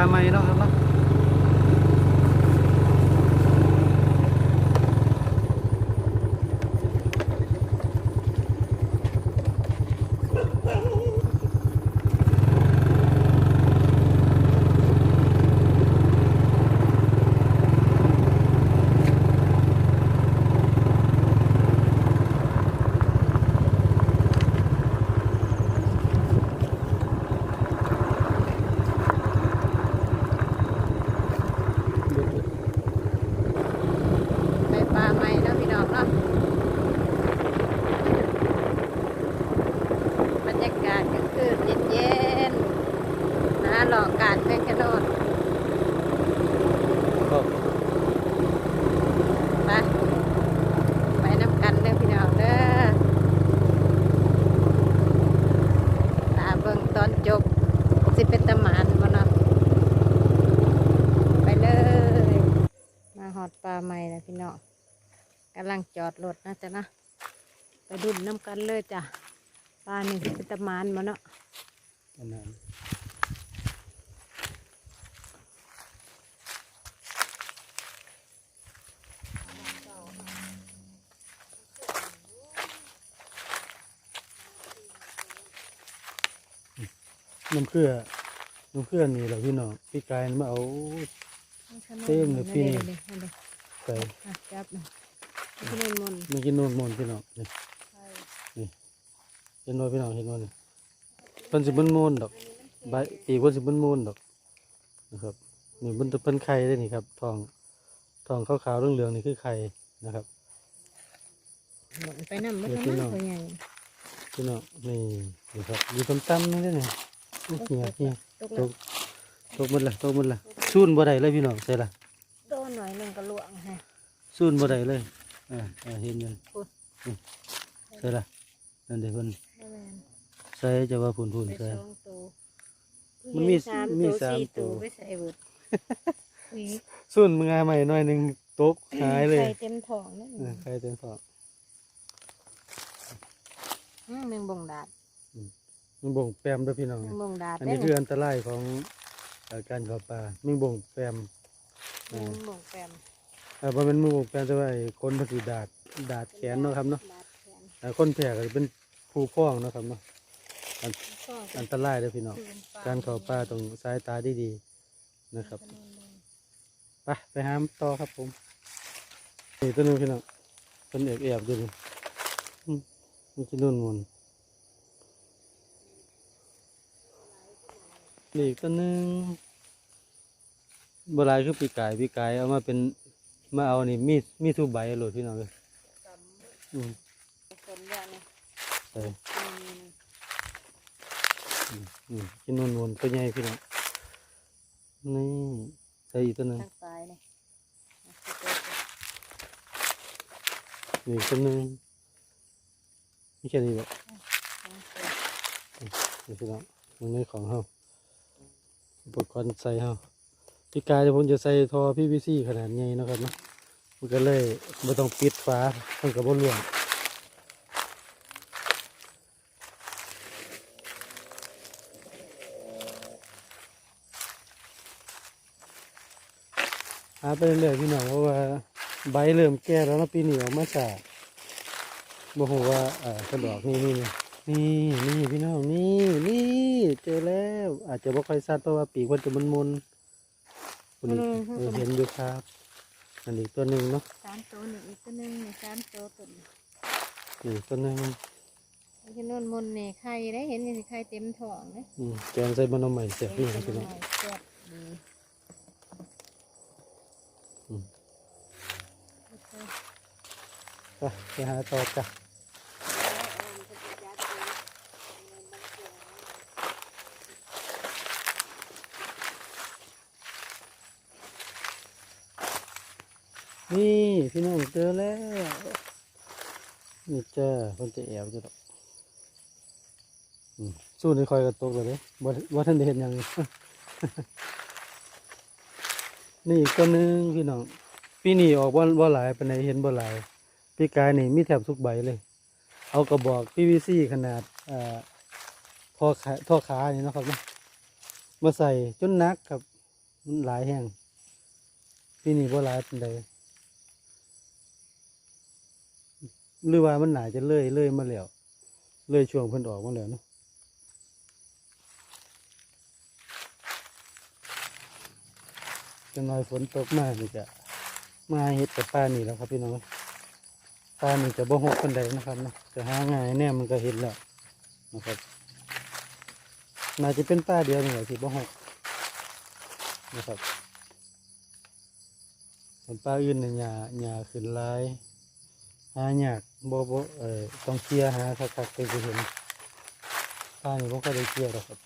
ต่อครับไปปลาไม้เนาะครับเนาะ ไปปลาใหม่เนาะพี่น้องเนาะบรรยากาศก็คือเย็นๆนะหลอกการแมงกะโนด ก็ ไปไปน้ำกันเด้อพี่น้องเด้อตาเบิ่งตอนจบ สิเป็นตะหมานบ่เนาะไปเลย มาหอดปลาใหม่แล้วพี่น้องกำลังจอดรถนะ จ๊ะนะไปดุนน้ำกันเลยจ้ะปลานี่สิเป็นตะหมานบ่เนาะอันนั้นน้ำเกลือน้ำเกลือนี่แหละพี่น้องพี่กายมาเอาเต็มเลยพี่นี่นี่นี่ใส่อะจับ นี่พี่นนมนต์มากินโน่นมนพี่น้องนี่เห็นว่าพี่น้องเห็นว่านี่เพิ่นสิบนมูนดอกใบปีกเพิ่นสิบนมูนดอกนะครับนี่มันจะเป็นไข่ได้นี่ครับทองทองขาวๆเหลืองๆนี่คือไข่นะครับหมุนไปน้ำมันเดี๋ยวทำพี่ไมน้องตัวใหญ่พี่น้องนี่นี่ครับอยู่ต่ำๆนี่เด้อนี่อุ๊ยเหียเหียตกตแล้วกตกหมดละตกหมดละซูนบ่ได้เลยพี่น้องใส่ละโดนหน่อยหนึ่งก็ลวงฮะซูนบ่ได้เลย อ่าอ่าเห็นยังอุ๊ยนี่ใส่ละนั่นเด้เพิ่นได้แม่นใส่จะว่าพุ่นไปๆใส่สองตัวมันมีสามมีตัวสามสี่ตัวไปใส่เบิดนี่ซูนมึงงาใหม่หน่อยหนึงตกหายเลยไข่เต็มท้องนั่นเออใครเต็มพออืมแมงบงดาดมันบ่งแปมเด้วยพี่น้องแมงบงดาดอันนี้คืออันตรายของเอ่อการเข้าป่ามึงบ่งแปมแมงบงแปม เออบ่แม่นมึงบ่งแปมแต่ว่าไอ้คนมันสิดาดดาดแขนเนาะครับเนาะดาดแขนแต่คนแพ้ก็จะเป็นผู้พ้องเนาะครับเนาะอันก็อันตรายเด้อพี่น้องคือปลการเข้าป่าต้องสายตาดีๆนะครับไปไปหามต่อครับผมนี่ตัวหนึงพี่น้องเป็นแอบแอบๆอยู่นี่อืมมันจะนุ่นมุนนี่อีกตัวหนึงโบราณคือปีกายปีกายเอามาเป็น มาเอานี่มีดมีดทุบใบโหลดพี่น้องเลยอืมคนเยอะเนี่ยใส่อืมอืมกินนุ่นมุนตัวใหญ่พี่น้องนี่ใส่อีกตัวหนึงทางซ้ายเนี่ยนี่อีกตัวหนึงนี่แค่นี้แหละนี่พี่น้องมันไม่ของเฮาอุปกรณ์ใส่เฮา พี่กายเดี๋ยวผมจะใส่ทอพีพีซีขนาดใหญ่นะครับเนาะมันก็เลยไม่ต้องปิดฝามันกับบนหลวงหาไปเรื่อยๆพี่น้องเพราะว่าใบเริ่มแก่แล้วนะปีนี้ออกมาจากบ่ฮู้ว่าเออกระดอกนี่นี่นี่นี่นี่พี่น้องนี่นี่เจอแล้ว อาจจะบ่ค่อยชัดเพราะว่าปีกมันจะมุนๆ คุณนี่เออเห็นอยู่ครับ อันนี้ตัวหนึ่งเนาะสามตัวหนึ่งอีกตัวหนึ่งเนี่ยสามตัวตัวหนึ่งนี่ตัวหนึ่งที่นนมนต์เนี่ยไข่ได้เห็นนี่สิไข่เต็มท้องเลยอืมแกงใส่บะหนาวใหม่เสียบพี่น้องพี่น้องแซ่บดีอืมไปไปหาต่อจ้ะนี่พี่น้องเจอแล้วนี่ เจอคนจะแอบจะดอกสู้ในคอยกระตกเลยเด้บ่บ่ท่านได้เห็นยังนี่อีกตัวหนึงพี่น้องปีนี้ออกบ่บ่หลายปานใดเห็นบ่หลายปีกายนี่มีแถบทุกใบเลย เอากระบอก PVC ขนาดเอ่อท่อขาท่อขานี่นะครับนะมาใส่จนนักครับมันหลายแห้งปีนี้บ่หลายปานใด หรือว่ามันหนาจะเลื่อยเลื่อยมาแล้วเลื่อยช่วงเพิ่นออกมาแล้วเนาะจะน้อยฝนตกมากนี่จะมาเฮ็ดกับป้านี่แล้วครับพี่น้องป้านี่จะบ่หกปานใดนะครับนะจะหาง่ายแน่มันก็เห็นแล้วนะครับน่าจะเป็นป้าเดียวนี่แหละที่บ่หกนะครับส่วนป้าอื่นเนี่ยหญ้าหญ้าขึ้นหลายหายาก บ่บ่เอ่อต้องเคลียร์หาคักๆไปจะเห็นป้านี่บ่ก็ได้เคลียร์หรอกครับ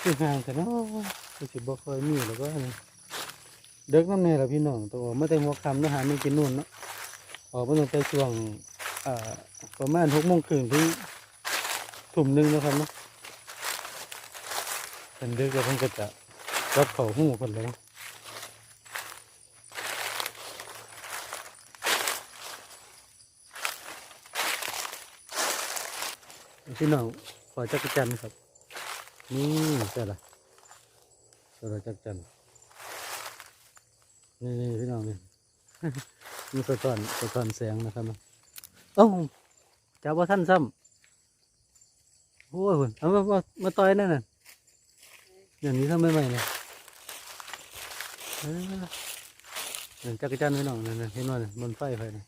คือห่างแต่เนาะคือสิบ่ค่อยมีแล้วก็นี่เด็กน้ำแน่ละพี่น้องต้องออกมาแต่หัวคำเนาะหาไม่กินนู่นเนาะออกมาตั้งแต่ช่วงอ่าประมาณ6โมงครึ่งถึงถุ่มหนึ่งนะครับเนาะเป็นเด็กแล้วเพิ่นก็จะรับเขาหูคนเลย พี่น้องขอจักรจันครับ นี่ใช่ละใช่ละจักรจันนี่นี่พี่น้องนี่มีสะท้อนสะท้อนแสงนะครับนะเอ้าจับว่าท่านซ้ำโอ้ยคุณเอามามามาต่อยนั่นน่ะอย่างนี้ทำไม่ไหวเลยเอออย่างจักรจันทร์ไว้อยนั่นะเห็นว่าน่ะบนไฟไฟนะ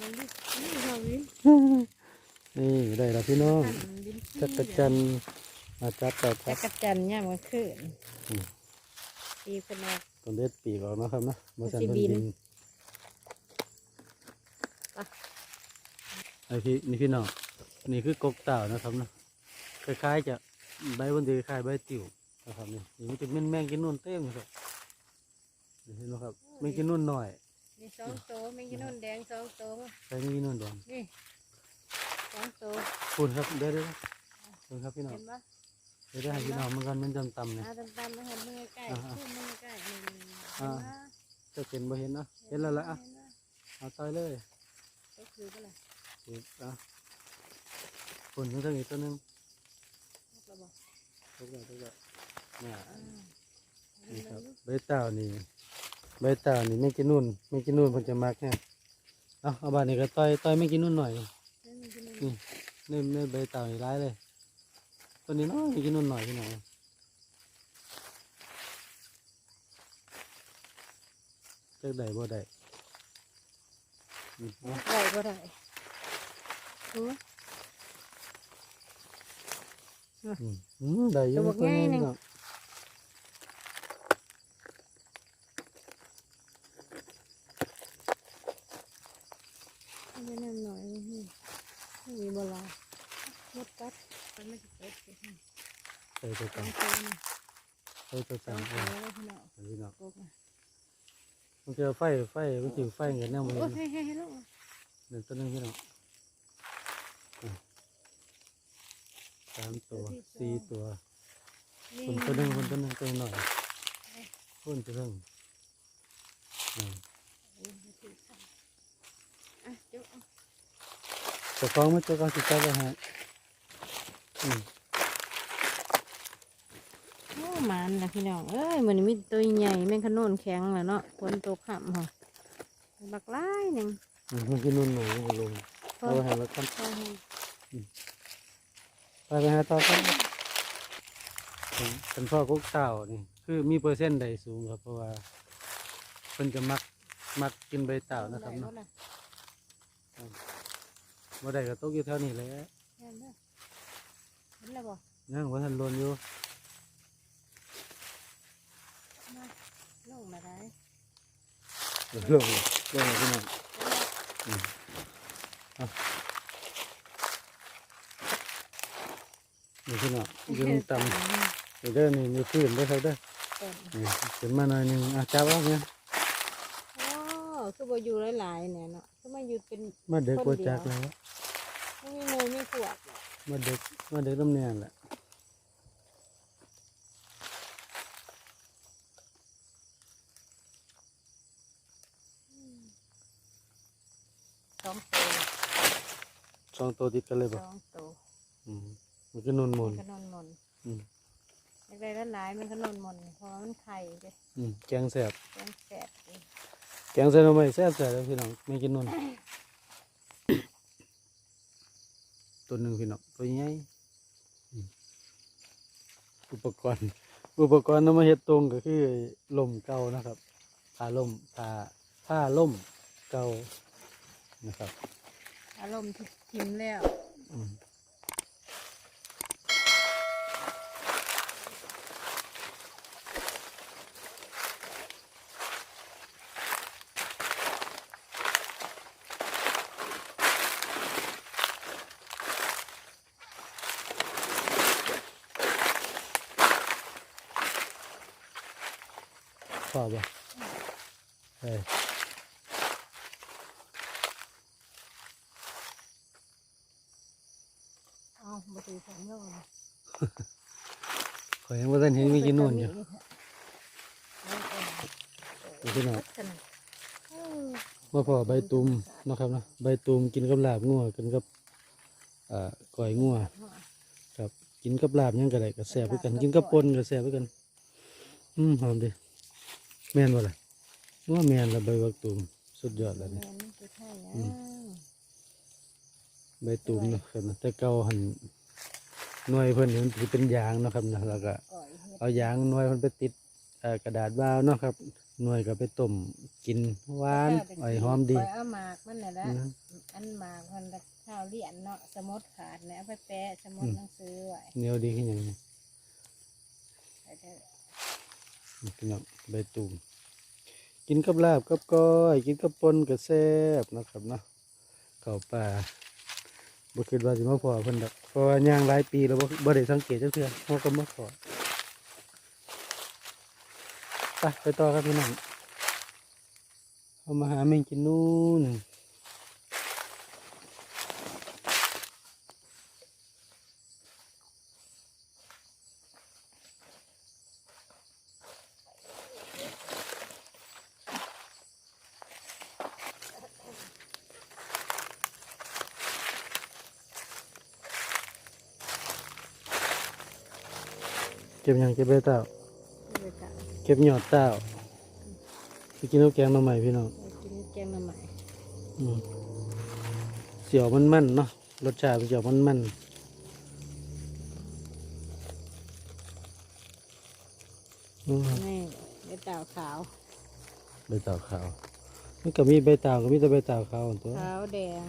มันดินี่เราวิน นี่ได้แล้วพี่น้องมันดินจักรจันทร์มาจับจับจัจับกรจันทร์เนี่ยมันขึ้นอืมตีเป็นออกต้นเด็ดปีกออกนะครับนะมาสั่นสิต้นบิดินนไปไอพี่นี่พี่น้องนี่คือกกเต่านะครับนะคล้ายๆจะใบบนดีคล้ายใบติ๋วนะครับนี่นี่มันจะแม่นแมงกินนุ่นเต็มเลยครับนี่เห็นไหมครับแมงกินนุ่นหน่อยมีสองโตวไม่กินนุ่นแดงสองโตวใส่แมงกินนุ่นแดงนี่ สองโตวคุณครับเดี๋ยวเดี๋ยวคุณครับพี่น้องเห็นปะเดี๋ยวได้ให้พี่น้องมันกันมันจำตำเนี่ย อาตามๆมาเห็นมือใกล้อ่าคู่มือใกล้นี่นี่นี่อ่า จะเป็นบ่เห็นเนาะเห็นแล้วละอะเห็นปะเอาต่อยเลยก็คือก็เลยถูกอะคุณทั้งทั้งอีกตัวหนึงเราบอกทุกอย่างทุกอย่างเนี่ยอ่านี่ครับใบเต่านี่ใบเต่านี่ไม่กินนุ่นไม่กินนุ่นผมจะมักเนี่ยเอาเอาบานนี้ก็ต่อยต่อยไม่กินนุ่นหน่อย นี่มีกินนุ่นนี่ในในใบเต่านี่ร้ายเลยตัวนี้น้อยไม่กินนุ่นหน่อยพี่น้องเจ๊กได้บ่ได้นี่เอาได้ก็ได้โอ้อืมอืมได้อตัยู่วบักตัวใหญ่นี้หนึ่ง เนาะ ไม่แน่นหน่อยนี่ไม่มีโบราณมดกัดมันไม่เกิดขึ้น ใส่ตัวสกัอนงตัวนี่ใส่ตัวสกัอนงเอตัวอแล้วพี่น้องพี่น้องโอ้ยมันเจอไฟไฟมันจิวไฟเงี้ยแนวมันโอ้ยให้ให้ให้ลูกเดี๋ยวตัวหนึงพี่น้องอะสามตัวสี่ตัวนี่คนตัวหนึงคนตัวหนึงตัวหน่อยคนตัวหนึงอ่าอะเดี๋ยวเอาจะฟ้องมันจะก็สิจับไปฮะอืม โอ้มันนะพี่น้องเอ้ยมันมีตัวใหญ่แม่งขนุนแข็งแล้วเนาะฝนตกห่ำเหรอบักไล่หนึ่งมันกินนุ่นหน่อยมันก็ลงพอเอาไปให้แล้วกันพอให้ไปไปหาต่อกันเป็นพ่อกุ๊กเต่านี่คือมีเปอร์เซ็นต์ใดสูงครับเพราะว่าเพิ่นจะมักมักกินใบเต่านะครับได้เนาะบ่ล่ะบ่ได้ก็ตกอยู่แถวนี้แหละเห็นเด้อเห็นแล้วบ่ยังว่าทันลนอยู่ มาลง มาได้เดี๋ยวเรื่องเรื่องอะไรพี่น้องอืมอานี่พี่น้องยืนต่ำเด้อนี่มีพื้นด้วยครับเด้อเปิดนี่ขึ้นมาหน่อยหนึงอะจับเอาเนี่ยโอ้คือบ่อยู่หลายๆเนี่ยเนาะคือมาอยู่เป็นมาเด็กกว่าจักแล้วไม่มีหมูมีขวดมาเด็กมาเด็กลำเนียนแหละ สองตัว สองตัวติดกันเลยสบ่องตัวอืมมันก็นุ่นมนมันก็นอนมนอืมเล็กๆหลายๆมันก็นอนมนเพราะว่ามันไข่เด้อืมแกงแซ่บแกงแสบดิแกงใส่หน่อไม้แซ่บแซ่บเลยพี่น้องไม่กินนุ่นตัวหนึ่งพี่น้องตัวใหญ่อืมอุปกรณ์ อุปกรณ์นำมาเฮ็ดตรงก็คือล่มเก่านะครับผ้าล่มผ้าผ้าล่มเก่านะครับ อารมณ์ที่ ทิมแล้วอืมพอป่ะเฮ้ย เอามาตีสอง โลนะขอยยังว่าท่านเห็นมีกินนู่นอยู่นี่พี่น้องมาพอใบตูมเนาะครับเนาะใบตูมกินกับลาบงัวกินกับอ่าก้อยงัวครับกินกับลาบหยังก็ได้ก็แซ่บเหมือนกันกินกับปนก็แซ่บเหมือนกัน อืมหอมดีแม่นบ่ล่ะว่าแม่นละใบบักตูมสุดยอดแล้วแม่นี่นคือไข่นะอืมใบตูมเนาะครับเนาะแต่เก่าหัน หน่วยเพิ่นนี่มันสิเป็นยางเนาะครับเนาะแล้วก็ก่อยเฮ็ดเอายางหน่วยเพิ่นไปติดเอ่อกระดาษบาวเนาะครับ หน่วยก็ไปต้มกินหวานไอยหอมดีก่อยเอาหมากมันน่ะละอืม อันหมากมันละข้าวเลี่ยนเนาะสมุดขาดเนี่ยเอาไปแปะสมุดอืมหนังสือไว้เหนียวดีขึ้นอหย่างนี้ไปเถอะพี่น้องใบตูมกินกับลาบกับก้อย กินกับปนกับแซ่บเนาะครับเนาะเข้าป่า บ่คิดว่าสิมาพอเพิ่นดอกเพราะว่าย่างหลายปีแล้วบ่บ่ได้สังเกตจักเทื่อเฮาก็มาพอไปไปต่อครับพี่น้องเอามาหาแมงกินนู่น เก็บหยังเก็บใบเต้าไปค่ะเก็บยอดเต้าไปกินกับแกงหน่อใหม่พี่น้องไปกินแกงมาใหม่อืมเสียวมันมันๆเนาะรสชาติมันเสียวมันมันอืมนี่ใบเต่าขาวใบเต่าขาวมันก็มีใบเต่าก็มีแต่ใบเต่าขาวตัว ขาวแดง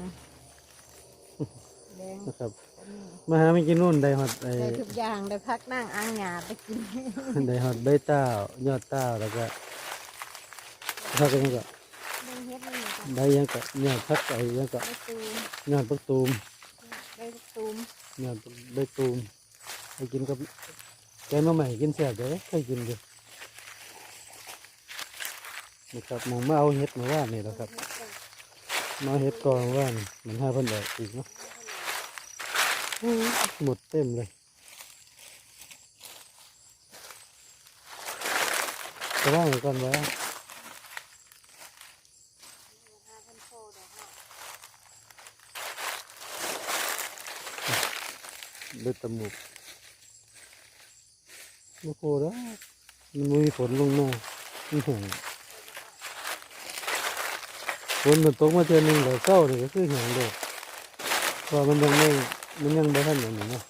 แดงนะครับก็ มีมาหาไม่กินนู่นได้ฮอดไอ้ได้ทุกอย่างได้พักนั่งอ่างหยาไปกินได้ฮอดใบเต่ายอดเต่าแล้วก็พักกันยังก็ได้เฮ็ดไม่มีกันได้ยังก็ยอดพักไอ้ยังก็ได้ตูมยอดปักตูมได้ตูมยอดใบตูมไปกินกับแกงหน่อใหม่กินแซ่บเด้อเคยกินอยู่นะครับหมองมาเอาเห็ดมาว่านี่แหละครับมาเห็ดกองว่านี่มันห้าพันดอกอีกเนาะอื้อ หมดเต็มเลยจะว่างก่อนว่าเบ็ดตมุกโอ้โหแล้วมันมีฝนลงมามันแห้งฝนมันตกมาเทื่อหนึ่งแล้วเศร้าเลยก็คือแห้งเลยเพรามันยังไม่ มันยังบ่ทันอย่างนี้เนาะ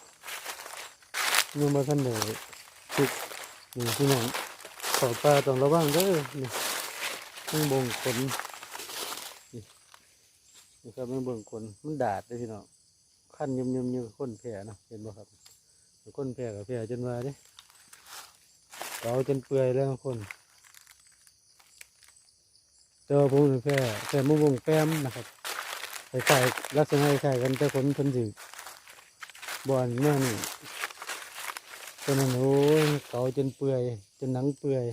ยังบ่ทันเลยทุกนี่พี่น้องขอปลาต้องระวังเด้อนี่มันบ่งขนนี่ครับมันบ่งขนมันดาดเลยพี่น้องขั้นยมยมยู่คนแผลนะเห็นบ่ครับคนแผลกับแผลจนวาด้เกาจนเปื่อยแล้วคนแต่ว่าผมเป็นแพร่แพร่มุ้งวงแป้มนะครับคล้ายๆลักษณะคล้ายๆกันแต่คนเพิ่นสิ บอนแน่นตัวนั้นโอ้ยเกาจนเปื่อยจนหนังเปื่อย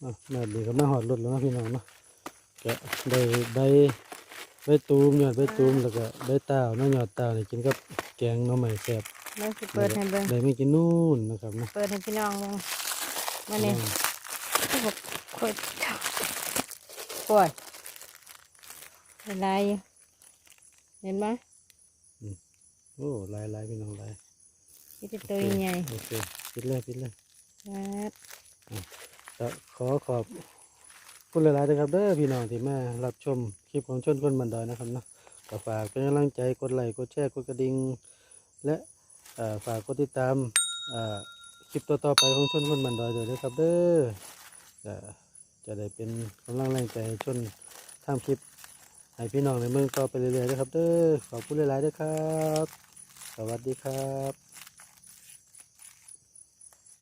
อ่มาดีก็มาหอดรถแล้วนะพี่น้องเนาะ กะได้ใบใบตูมยอดใบตูมแล้วก็ใบตาวเนาะยอดตาวนี่กินกับแกงหน่อไม้แซ่บเดี๋ยวสิเปิดให้เบิ่งได้ไม่กินนู่นนะครับเนาะเปิดให้พี่น้องเบิ่งมาเนี่ยที่บอกโคตรชอบโอ้ยเห็นไรอยู่เห็นไหมโอ้ลายลายพี่น้องลายที่จะตัวใหญ่โอเคปิดเลยปิดเลยครับก็ขอขอบ คุณหลายๆนะครับเด้อพี่น้องที่มารับชมคลิปของชนคนบันดอยนะครับเนาะก็ฝากเป็นกำลังใจกดไลค์กดแชร์กดกระดิ่งและฝากกดติดตามคลิปต่อๆไปของชนคนบันดอยด้วยนะครับเด้อจะได้เป็นกำลังแรงใจชนทำคลิปให้พี่น้องในเมืองต่อไปเรื่อยๆนะครับเด้อขอบคุณหลายๆด้วยครับ สวัสดีครับ